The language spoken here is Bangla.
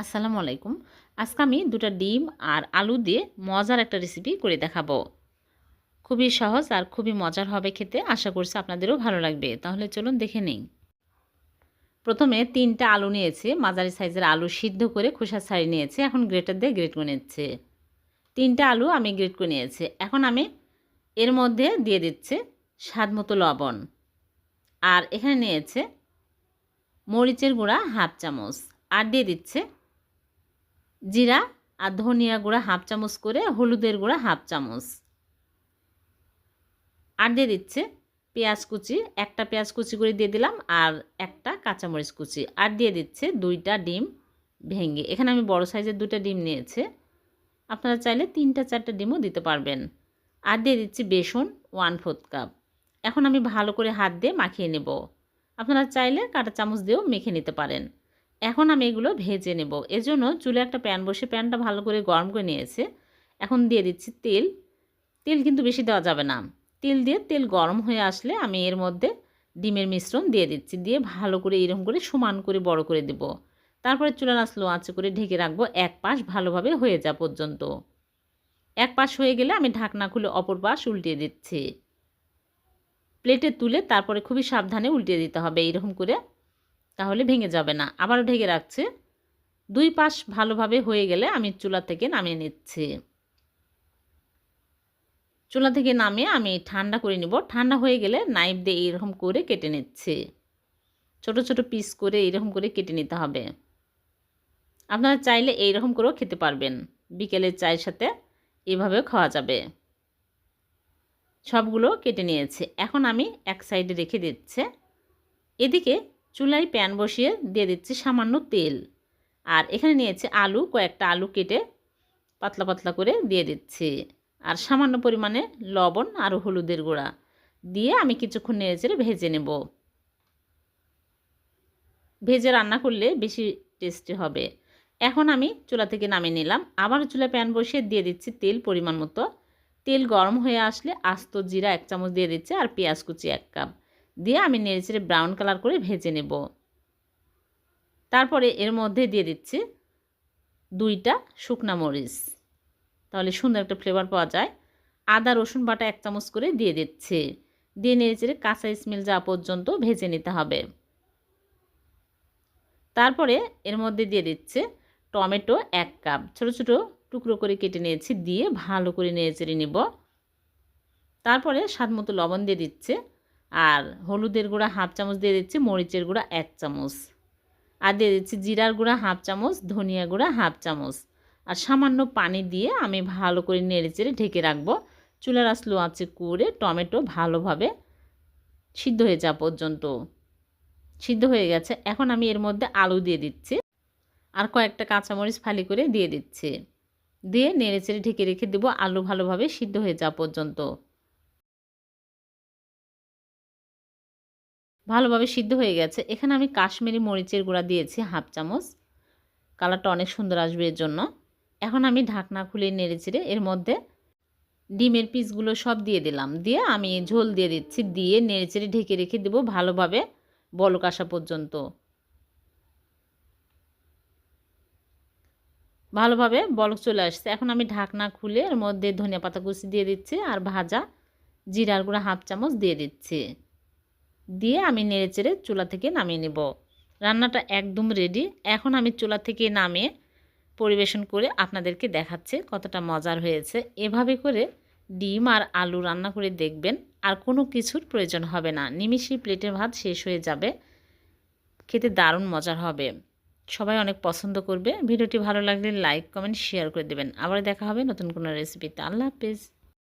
আসসালামু আলাইকুম। আজকে আমি দুটো ডিম আর আলু দিয়ে মজার একটা রেসিপি করে দেখাবো। খুবই সহজ আর খুবই মজার হবে খেতে, আশা করছি আপনাদেরও ভালো লাগবে। তাহলে চলুন দেখে নিই। প্রথমে তিনটা আলু নিয়েছে, মাঝারি সাইজের আলু সিদ্ধ করে খোসা ছাড়িয়ে নিয়েছে, এখন গ্রেটার দিয়ে গ্রেট করে নিচ্ছে। তিনটা আলু আমি গ্রেট করে নিয়েছি, এখন আমি এর মধ্যে দিয়ে দিচ্ছে স্বাদ মতো লবণ। আর এখানে নিয়েছে মরিচের গুঁড়া হাফ চামচ, আর দিয়ে দিচ্ছে জিরা আর ধনিয়া গুঁড়া হাফ চামচ করে, হলুদের গুঁড়া হাফ চামচ। আর দিয়ে দিচ্ছে পেঁয়াজ কুচি, একটা পেঁয়াজ কুচি করে দিয়ে দিলাম আর একটা কাঁচামরিচ কুচি। আর দিয়ে দিচ্ছে দুইটা ডিম ভেঙে। এখানে আমি বড় সাইজের দুইটা ডিম নিয়েছে। আপনারা চাইলে তিনটা, চারটা ডিমও দিতে পারবেন। আর দিয়ে দিচ্ছি বেসন ওয়ান ফোর্থ কাপ। এখন আমি ভালো করে হাত দিয়ে মাখিয়ে নেব। আপনারা চাইলে কাঁটা চামচ দিয়েও মেখে নিতে পারেন। এখন আমি এগুলো ভেজে নেব। এজন্য চুলে একটা প্যান বসে প্যানটা ভালো করে গরম করে নিয়েছে। এখন দিয়ে দিচ্ছি তেল। তেল কিন্তু বেশি দেওয়া যাবে না। তেল দিয়ে তেল গরম হয়ে আসলে আমি এর মধ্যে ডিমের মিশ্রণ দিয়ে দিচ্ছি। দিয়ে ভালো করে এরকম করে সমান করে বড় করে দেব। তারপরে চুলা আসলো আঁচে করে ঢেকে রাখব এক পাশ ভালোভাবে হয়ে যা পর্যন্ত। এক পাশ হয়ে গেলে আমি ঢাকনা খুলে অপর পাশ উল্টিয়ে দিচ্ছি। প্লেটে তুলে তারপরে খুবই সাবধানে উল্টিয়ে দিতে হবে। এইরকম করে তাহলে ভেঙে যাবে না। আবারও ঢেকে রাখছে। দুই পাশ ভালোভাবে হয়ে গেলে আমি চুলা থেকে নামিয়ে নিচ্ছি। চুলা থেকে নামিয়ে আমি ঠান্ডা করে নিব। ঠান্ডা হয়ে গেলে নাইফ দিয়ে এইরকম করে কেটে নিচ্ছি। ছোট ছোট পিস করে এইরকম করে কেটে নিতে হবে। আপনারা চাইলে এইরকম করেও খেতে পারবেন। বিকেলের চায়ের সাথে এভাবেও খাওয়া যাবে। সবগুলো কেটে নিয়েছে। এখন আমি এক সাইডে রেখে দিচ্ছে। এদিকে চুলায় প্যান বসিয়ে দিয়ে দিচ্ছি সামান্য তেল। আর এখানে নিয়েছে আলু, কয়েকটা আলু কেটে পাতলা পাতলা করে দিয়ে দিচ্ছি। আর সামান্য পরিমাণে লবণ আর হলুদের গুঁড়া দিয়ে আমি কিছুক্ষণ নেড়েচেড়ে ভেজে নেব। ভেজে রান্না করলে বেশি টেস্টি হবে। এখন আমি চুলা থেকে নামিয়ে নিলাম। আবার চুলা প্যান বসিয়ে দিয়ে দিচ্ছি তেল পরিমাণ মতো। তেল গরম হয়ে আসলে আস্ত জিরা এক চামচ দিয়ে দিচ্ছে আর পেঁয়াজ কুচি এক কাপ। দিয়ে আমি নেড়েচেড়ে ব্রাউন কালার করে ভেজে নেব। তারপরে এর মধ্যে দিয়ে দিচ্ছি দুইটা শুকনা মরিচ। তাহলে সুন্দর একটা ফ্লেভার পাওয়া যায়। আদা, রসুন বাটা এক চামচ করে দিয়ে দিচ্ছে। দিয়ে নেড়েচেড়ে কাঁচা স্মেল যাওয়া পর্যন্ত ভেজে নিতে হবে। তারপরে এর মধ্যে দিয়ে দিচ্ছে টমেটো এক কাপ। ছোট ছোট টুকরো করে কেটে নিয়েছি, দিয়ে ভালো করে নেড়েচেড়ে নেব। তারপরে স্বাদ মতো লবণ দিয়ে দিচ্ছে আর হলুদের গুঁড়া হাফ চামচ দিয়ে দিচ্ছি, মরিচের গুঁড়া এক চামচ। আর দিয়ে দিচ্ছি জিরার গুঁড়া হাফ চামচ, ধনিয়া গুঁড়া হাফ চামচ। আর সামান্য পানি দিয়ে আমি ভালো করে নেড়ে চেড়ে ঢেকে রাখব। চুলার আসলো আছে করে টমেটো ভালোভাবে সিদ্ধ হয়ে যাওয়া পর্যন্ত। সিদ্ধ হয়ে গেছে, এখন আমি এর মধ্যে আলু দিয়ে দিচ্ছি। আর কয়েকটা কাঁচামরিচ ফালি করে দিয়ে দিচ্ছি। দিয়ে নেড়ে চেড়ে ঢেকে রেখে দেবো আলু ভালোভাবে সিদ্ধ হয়ে যাওয়া পর্যন্ত। ভালোভাবে সিদ্ধ হয়ে গেছে। এখানে আমি কাশ্মীরি মরিচের গুঁড়া দিয়েছি হাফ চামচ। কালারটা অনেক সুন্দর আসবে এর জন্য। এখন আমি ঢাকনা খুলে নেড়ে চেড়ে এর মধ্যে ডিমের পিসগুলো সব দিয়ে দিলাম। দিয়ে আমি ঝোল দিয়ে দিচ্ছি। দিয়ে নেড়ে চেড়ে ঢেকে রেখে দেবো ভালোভাবে বলক আসা পর্যন্ত। ভালোভাবে বলক চলে আসছে। এখন আমি ঢাকনা খুলে এর মধ্যে ধনিয়া পাতা কুচি দিয়ে দিচ্ছি আর ভাজা জিরার গুঁড়া হাফ চামচ দিয়ে দিচ্ছি। দিয়ে আমি নেড়ে চেড়ে চুলা থেকে নামিয়ে নেব। রান্নাটা একদম রেডি এখন আমি চুলা থেকে নামিয়ে পরিবেশন করে আপনাদেরকে দেখাচ্ছে কতটা মজার হয়েছে। এভাবে করে ডিম আর আলু রান্না করে দেখবেন, আর কোনো কিছুর প্রয়োজন হবে না। নিমিষেই প্লেটের ভাত শেষ হয়ে যাবে। খেতে দারুণ মজার হবে। সবাই অনেক পছন্দ করবে। ভিডিওটি ভালো লাগলে লাইক কমেন্ট শেয়ার করে দেবেন। আবার দেখা হবে নতুন কোনো রেসিপিতে আল্লাহ হাফেজ।